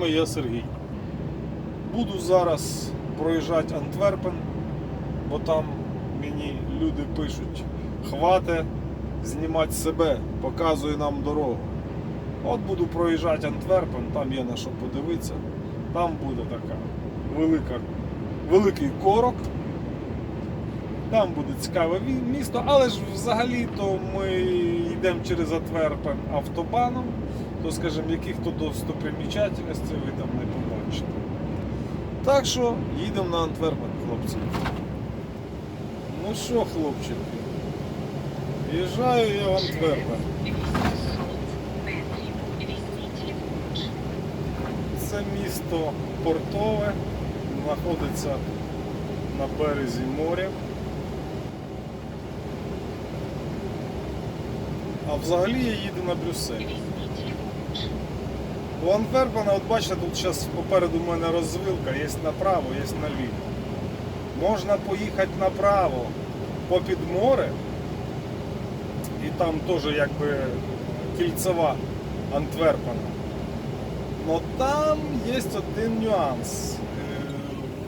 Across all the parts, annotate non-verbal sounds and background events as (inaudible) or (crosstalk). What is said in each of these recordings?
вами я Сергій. Буду зараз проїжджати Антверпен, бо там мені люди пишуть, хвате знімати себе, показує нам дорогу. От буду проїжджати Антверпен, там є на що подивитися. Там буде така велика, великий корок. Там буде цікаве місто, але ж взагалі-то ми йдемо через Антверпен автобаном, то, скажімо, яких то достопримічательностей ви там не побачите. Так що їдемо на Антверпен, хлопці. Ну що, хлопчики, їжджаю я в Антверпен. Це місто портове, знаходиться на березі моря. А взагалі я їду на Брюссель. У Антверпена, от бачите, тут зараз попереду в мене розвилка, є направо, є наліво. Можна поїхати направо попід море, і там теж якби кільцева Антверпена. Но там є один нюанс. Е,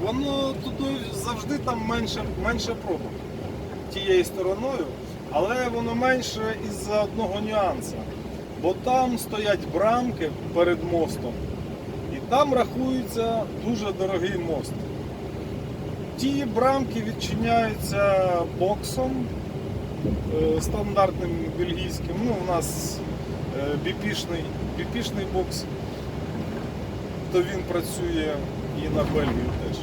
Воно туди завжди там менше, менше пробок тією стороною, але воно менше із-за одного нюансу. Бо там стоять брамки перед мостом, і там рахується дуже дорогий мост. Ті брамки відчиняються боксом е, стандартним бельгійським. Ну, у нас е, біпішний, біпішний бокс, то він працює і на Бельгію теж.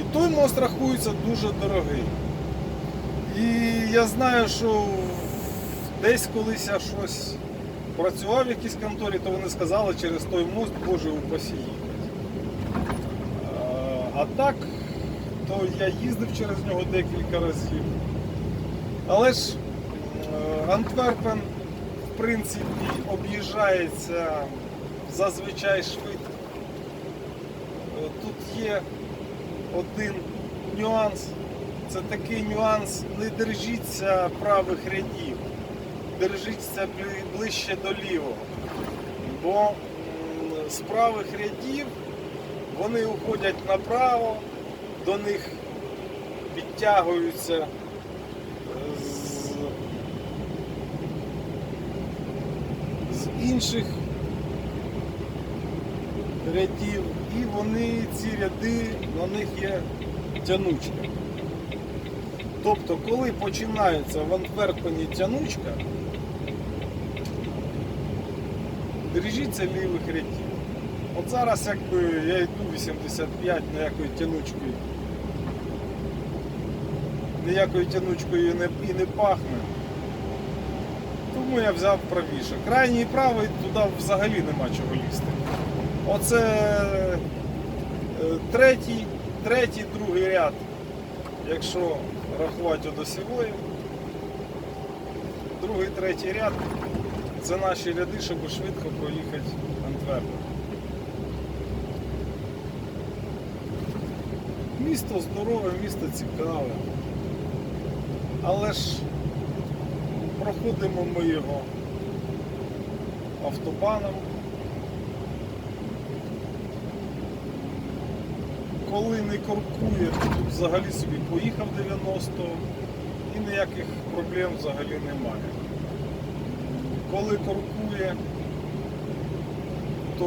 І той мост рахується дуже дорогий. І я знаю, що десь колись я щось працював в якійсь конторі, то вони сказали через той мост, Боже, упасі їхати. А, так, то я їздив через нього декілька разів. Але ж е, Антверпен, в принципі, об'їжджається зазвичай швидко. Е, Тут є один нюанс. Це такий нюанс, не держіться правих рядів, держіться ближче до лівого. Бо з правих рядів вони уходять направо, до них підтягуються е, з, з інших рядів, і вони, ці ряди, на них є тянучка. Тобто, коли починається в Антверпені тянучка, держіться лівих рядів. От зараз якби я йду 85, ніякою тянучкою. Ніякою тянучкою не, і не пахне. Тому я взяв правіше. Крайній правий туди взагалі нема чого лізти. Оце е, третій, третій, другий ряд, якщо рахувати до сівої. Другий, третій ряд це наші ряди, щоб швидко проїхати Антверпен. Місто здорове, місто цікаве. Але ж проходимо ми його автобаном. Коли не коркує, тут взагалі собі поїхав 90-го і ніяких проблем взагалі немає. Коли коркує, то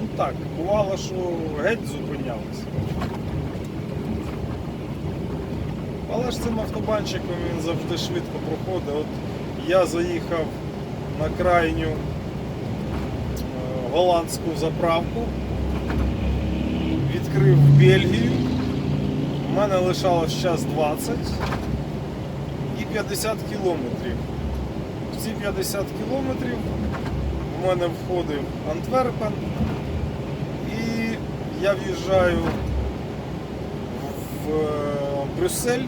ну так, бувало, що геть зупинялися. Але ж цим автобанчиком він завжди швидко проходить. От я заїхав на крайню е, голландську заправку, відкрив Бельгію. У мене лишалось час 20 і 50 кілометрів. Ці 50 кілометрів в мене входив Антверпен і я в'їжджаю в е, Брюссель,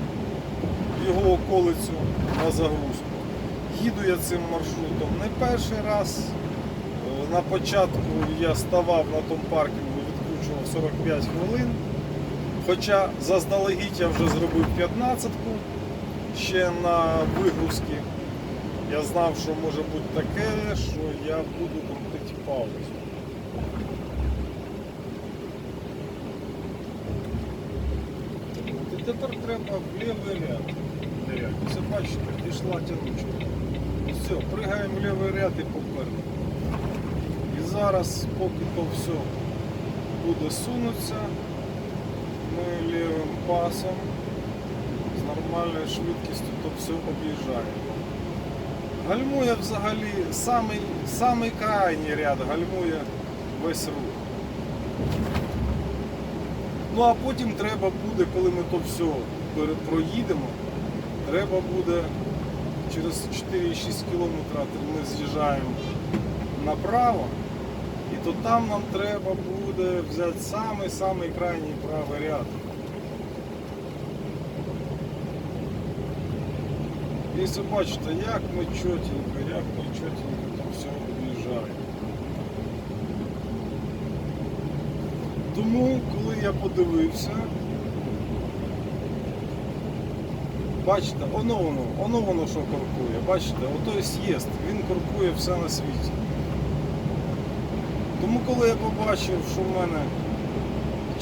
в його околицю на загрузку. Їду я цим маршрутом не перший раз. Е, На початку я ставав на тому паркінгу, відкручував 45 хвилин. Хоча заздалегідь я вже зробив 15-ку, ще на вигрузки. Я знав, що може бути таке, що я буду крутити паузу. Тепер треба в лівий ряд. Все бачите, пішла тянучка. Все, пригаємо в лівий ряд і попереду. І зараз, поки то все буде сунутися, ми лівим пасом з нормальною швидкістю то все об'їжджаємо. Гальмує взагалі самий, самий крайній ряд, гальмує весь рух. Ну а потім треба буде, коли ми то все проїдемо, треба буде через 4,6 кілометра ми з'їжджаємо направо, і то там нам треба буде взяти самий-самий крайній правий ряд. Якщо бачите, як ми чотенько, як ми чотенько там все об'їжджаємо. Тому, коли я подивився, бачите, воно воно, воно воно що коркує. Бачите, ото з'їзд, він коркує все на світі. Тому коли я побачив, що в мене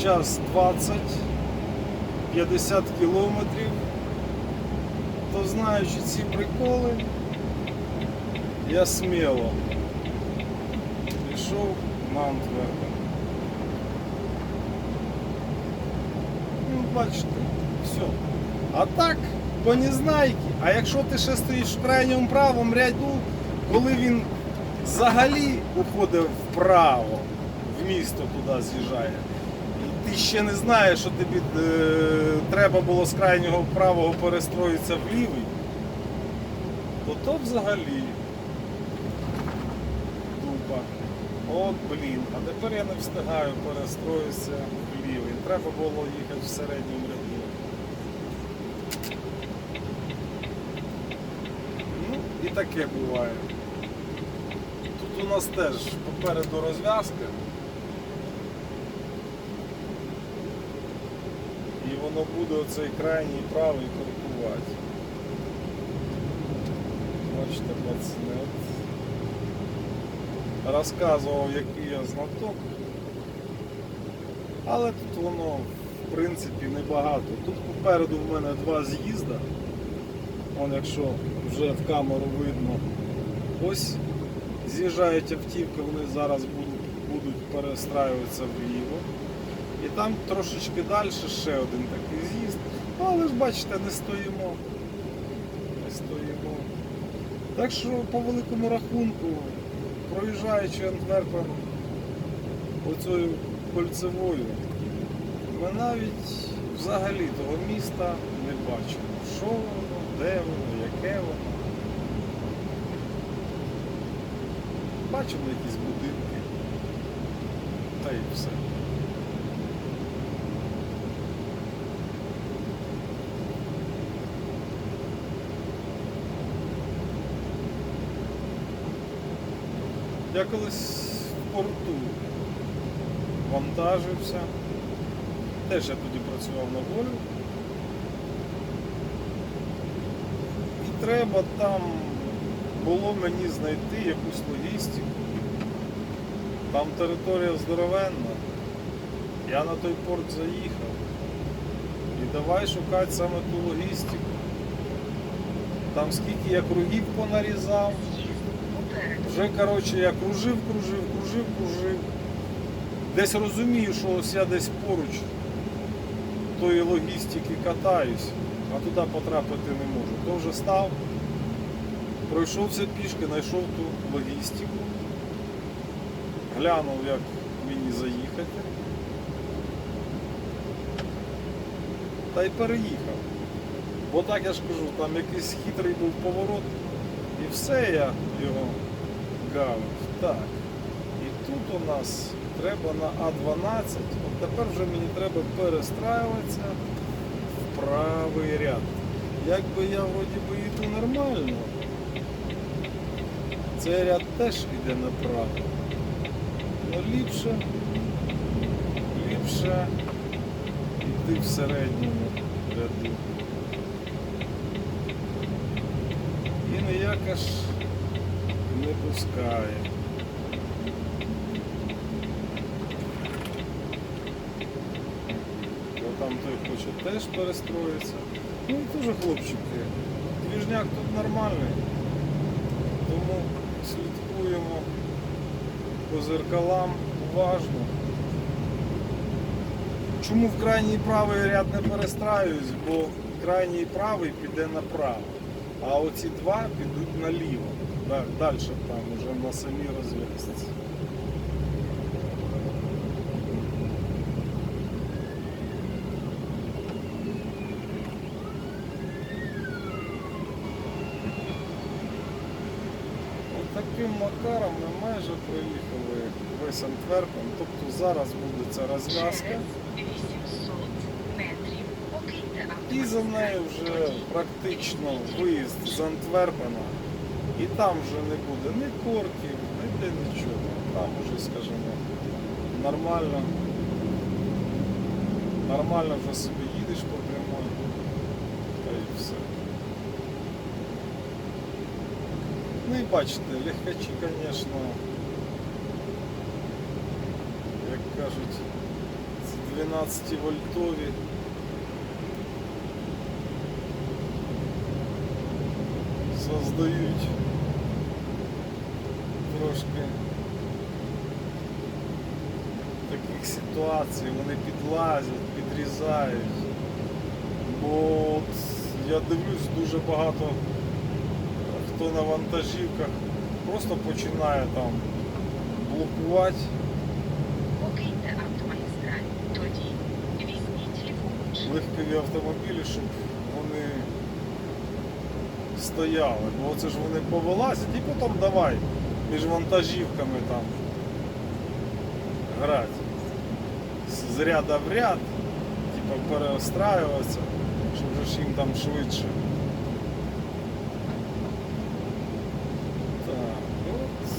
час 20, 50 кілометрів, то знаючи ці приколи, я сміло пішов на Антверпен. Ну, бачите, все. А так, по незнайки. А якщо ти ще стоїш в крайньому правому ряду, коли він взагалі уходить вправо, в місто туди з'їжджає, ще не знаєш, що тобі е, треба було з крайнього правого перестроїтися в лівий, то то взагалі дупа. От блін, а тепер я не встигаю перестроїтися в лівий. Треба було їхати в середньому ряду. Ну, і таке буває. Тут у нас теж попереду розв'язка. Воно буде оцей крайній правий коркувати. Бачите, пацани, розказував, який я знаток. Але тут воно, в принципі, небагато. Тут попереду в мене два з'їзда. Вон, якщо вже в камеру видно, ось з'їжджають автівки, вони зараз будуть, будуть перестраюватися вліво. І там трошечки далі ще один такий з'їзд. Ну, але ж бачите, не стоїмо. Не стоїмо. Так що по великому рахунку, проїжджаючи Антверпен оцею кольцевою, ми навіть взагалі того міста не бачимо. Що воно, де воно, яке воно. Бачимо якісь будинки. Та й все. Я колись в порту вантажився. Теж я тоді працював на волю. І треба там було мені знайти якусь логістику. Там територія здоровенна. Я на той порт заїхав. І давай шукати саме ту логістику. Там скільки я кругів понарізав. Вже, коротше, я кружив, кружив, кружив, кружив. Десь розумію, що ось я десь поруч тої логістики катаюсь, а туди потрапити не можу. То вже став, пройшовся пішки, знайшов ту логістику, глянув, як мені заїхати. Та й переїхав. Бо так я ж кажу, там якийсь хитрий був поворот, і все я його гавив. Так. І тут у нас треба на А12. От тепер вже мені треба перестраюватися в правий ряд. Якби я вроді би йду нормально, цей ряд теж йде направо. Ну ліпше, ліпше йти в середньому ряду. ніяка ж пускає. Бо там той хоче теж перестроїтися. Ну і теж хлопчики. Двіжняк тут нормальний. Тому слідкуємо по зеркалам уважно. Чому в крайній правий ряд не перестраюсь? Бо крайній правий піде направо, а оці два підуть наліво. Далі там вже на самій розв'язці. Таким макаром ми майже проїхали весь Антверпен. Тобто зараз буде ця розв'язка. Через 800 метрів покиньте І за нею вже практично виїзд з Антверпена. І там вже не буде ні корків, ніде нічого. Там вже, скажімо, нормально. Нормально вже собі їдеш по прямой. Та і все. Ну і бачите, легкачі, звісно, як кажуть, ці 12 вольтові. создають трошки таких ситуацій, вони підлазять, підрізають. Бо от я дивлюсь дуже багато хто на вантажівках просто починає там блокувати. Покиньте автомагістраль. Тоді візьміть ліворуч. легкові автомобілі, щоб вони стояли. Бо це ж вони повилазять і потім давай між вантажівками там грати. З- ряда в ряд, типу переостраюватися, щоб ж їм там швидше. Так, от,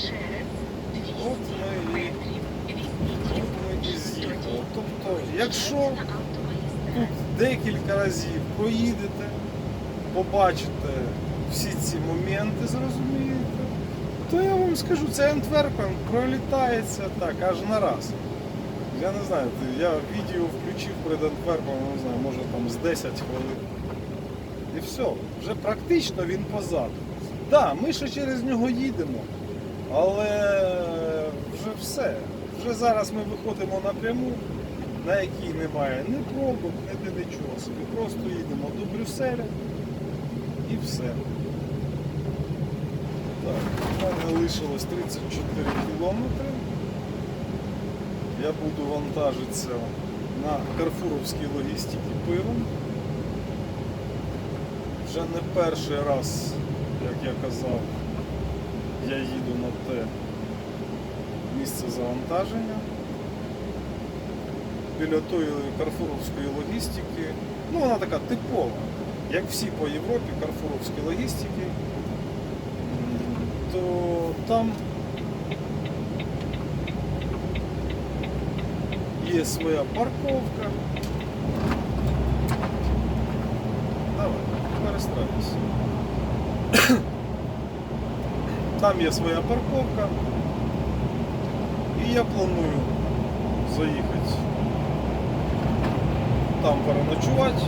Через 200 От ми і- з'їхали. Тобто, якщо тут декілька разів проїдете, побачите всі ці моменти, зрозумієте, то я вам скажу, це Антверпен пролітається так аж на раз. Я не знаю, я відео включив перед Антверпеном, не знаю, може там з 10 хвилин. І все, вже практично він позаду. Так, да, ми ще через нього їдемо, але вже все. Вже зараз ми виходимо напряму, на якій немає ні пробок, ні нічого. Собі просто їдемо до Брюсселя і все. Так, мене лишилось 34 кілометри. Я буду вантажитися на Карфуровській логістиці пивом. Вже не перший раз, як я казав, я їду на те місце завантаження. Біля тої Карфуровської логістики. Ну, вона така типова, як всі по Європі Карфуровські логістики, там є своя парковка. Давай, перестраюйся. (coughs) Там є своя парковка. І я планую заїхати там переночувати.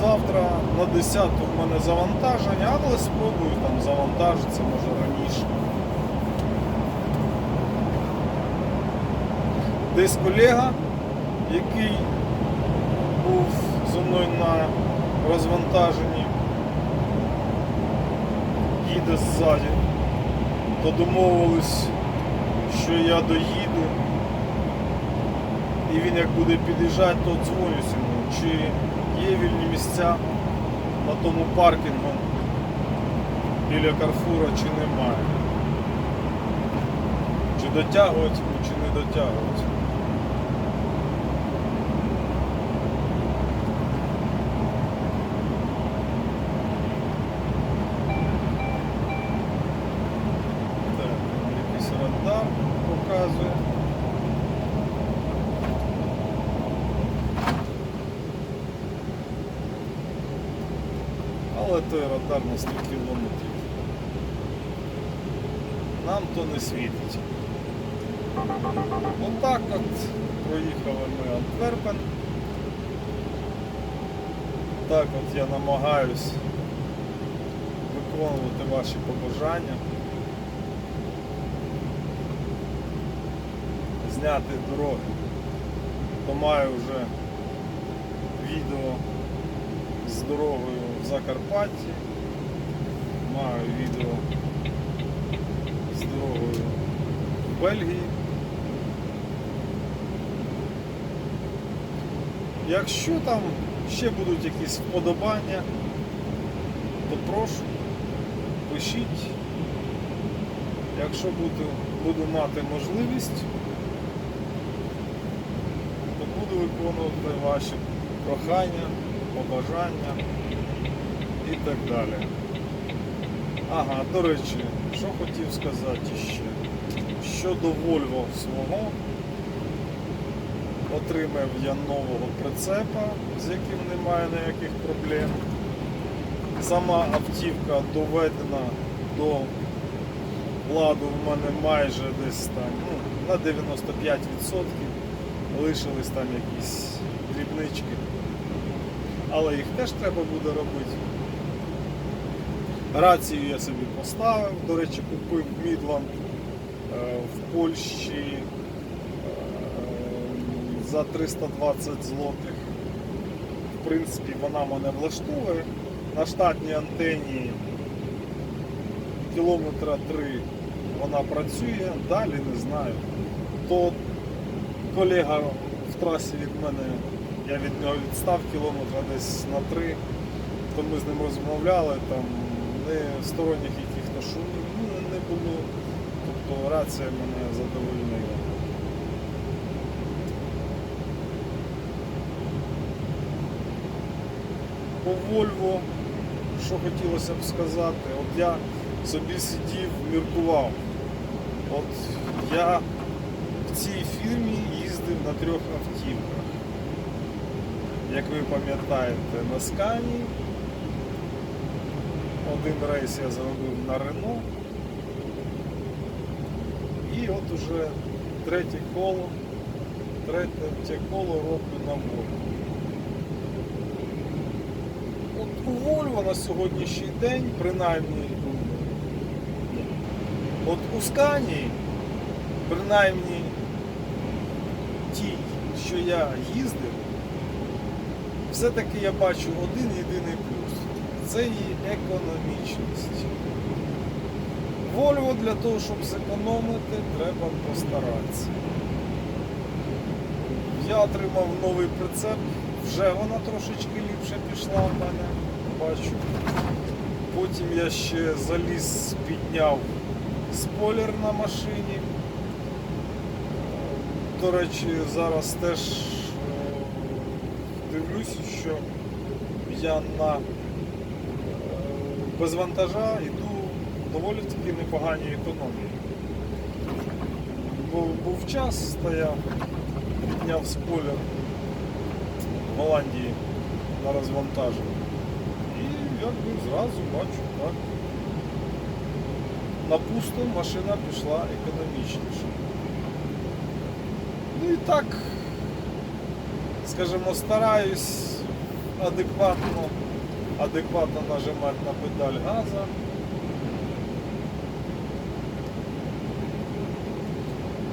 Завтра на 10 в мене завантаження, але спробую там завантажитися, може раніше. Десь колега, який був зі мною на розвантаженні, їде ззаді, то домовились, що я доїду. І він як буде під'їжджати, то дзвонюсь йому, чи є вільні місця на тому паркінгу біля Карфура, чи немає. Чи дотягувати чи не дотягувати. Так, якийсь радар показує. Але той радар на 100 кілометрів. Нам то не світить. Отак от проїхали ми Антверпен. Так от я намагаюсь виконувати ваші побажання. Зняти дороги. То маю вже відео з дорогою в Закарпатті. Маю відео з дорогою в Бельгії. Якщо там ще будуть якісь вподобання, то прошу, пишіть. Якщо буду, буду мати можливість, то буду виконувати ваші прохання, побажання і так далі. Ага, до речі, що хотів сказати ще. Щодо Volvo свого, отримав я нового прицепа, з яким немає ніяких проблем. Сама автівка доведена до ладу в мене майже десь там ну, на 95%. Лишились там якісь дрібнички. Але їх теж треба буде робити. Рацію я собі поставив, до речі, купив Мідланд е, в Польщі е, за 320 злотих. В принципі, вона мене влаштовує. На штатній антенні кілометра 3 вона працює, далі не знаю. То колега в трасі від мене, я від нього відстав кілометра десь на 3, то ми з ним розмовляли, там не сторонніх яких-то шумів ну, не було. Тобто рація мене задовольнила. По Вольво, що хотілося б сказати, от я собі сидів, міркував. От я в цій фірмі їздив на трьох автівках. Як ви пам'ятаєте, на Скані. Один рейс я зробив на Рено. І от уже третє коло, третє коло роблю на Volvo. От у Volvo на сьогоднішній день, принаймні, от у Сканії, принаймні тій, що я їздив, все-таки я бачу один єдиний плюс. Це її економічність. Volvo для того, щоб зекономити, треба постаратися. Я отримав новий прицеп, вже вона трошечки ліпше пішла в мене, бачу. Потім я ще заліз, підняв спойлер на машині. До речі, зараз теж дивлюсь, що я на е, без вантажа йду доволі таки непоганій економії. Був, був час, стояв, підняв спойлер в Голландії на розвантаження. І якби зразу бачу, так. На пусто машина пішла економічніше. Ну і так, скажімо, стараюсь адекватно, адекватно нажимати на педаль газа.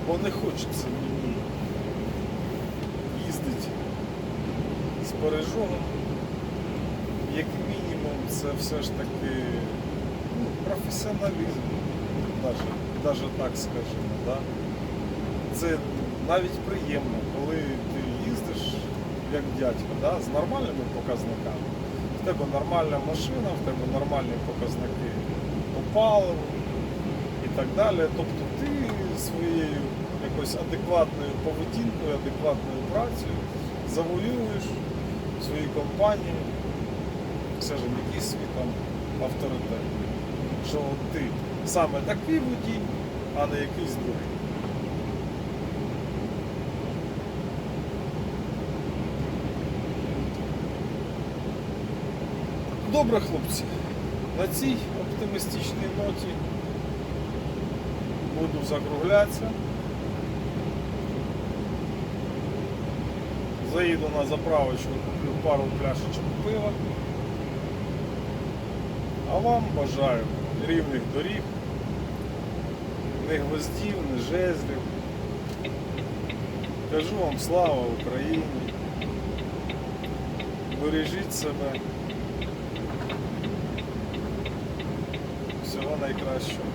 Бо не хочеться мені їздити з пережогом. Як мінімум, це все ж таки ну, професіоналізм, навіть, так скажімо. Да? Це навіть приємно, коли як дядько, да? з нормальними показниками. В тебе нормальна машина, в тебе нормальні показники по паливу і так далі. Тобто ти своєю якось адекватною поведінкою, адекватною працею завоюєш в своїй компанії, скажімо, якийсь свій там авторитет. Що ти саме такий водій, а не якийсь другий. Добре, хлопці. На цій оптимістичній ноті буду закруглятися. Заїду на заправочку, куплю пару пляшечок пива. А вам бажаю рівних доріг, не гвоздів, не жезлів. Кажу вам слава Україні. Бережіть себе. daí que nós.